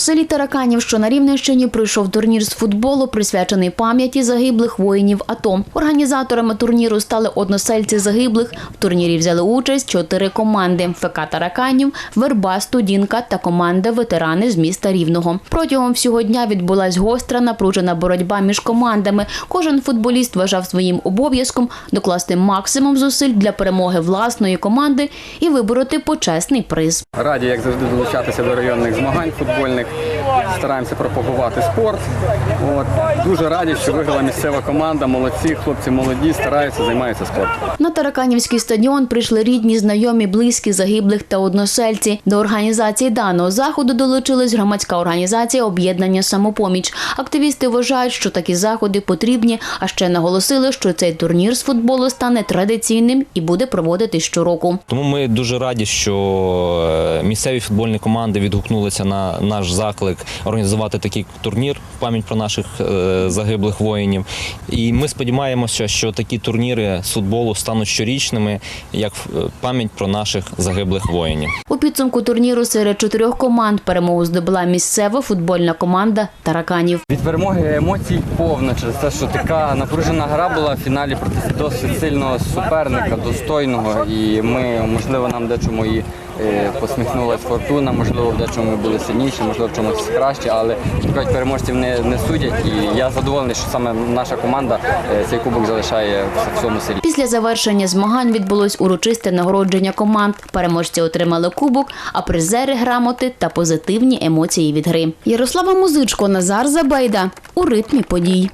В селі Тараканів, що на Рівненщині, пройшов турнір з футболу, присвячений пам'яті загиблих воїнів АТО. Організаторами турніру стали односельці загиблих. В турнірі взяли участь чотири команди: ФК Тараканів, Верба, Студінка та команда ветерани з міста Рівного. Протягом всього дня відбулась гостра напружена боротьба між командами. Кожен футболіст вважав своїм обов'язком докласти максимум зусиль для перемоги власної команди і вибороти почесний приз. Раді, як завжди, долучатися до районних змагань футбольних. Стараємося пропагувати спорт. От. Дуже раді, що виграла місцева команда. Молодці, хлопці молоді, стараються, займаються спортом. На Тараканівський стадіон прийшли рідні, знайомі, близькі загиблих та односельці. До організації даного заходу долучилась громадська організація Об'єднання Самопоміч. Активісти вважають, що такі заходи потрібні, а ще наголосили, що цей турнір з футболу стане традиційним і буде проводитись щороку. Тому ми дуже раді, що е, місцеві футбольні команди відгукнулися на наш заклик організувати такий турнір в пам'ять про наших е, загиблих воїнів. І ми сподіваємося, що такі турніри з футболу стануть щорічними, як в е, пам'ять про наших загиблих воїнів. У підсумку турніру серед чотирьох команд перемогу здобула місцева футбольна команда Тараканів. Від перемоги емоцій повно через те, що така напружена гра була в фіналі проти досить сильного суперника, достойного. І ми, можливо, нам дечому і посміхнулася фортуна, можливо, в дечому були сильніші, можливо, в чомусь краще, але як кажуть, переможців не, не судять. І я задоволений, що саме наша команда е, цей кубок залишає в всьому селі. Після завершення змагань відбулось урочисте нагородження команд. Переможці отримали кубок, а призери грамоти та позитивні емоції від гри. Ярослава Музичко, Назар Забайда у ритмі подій.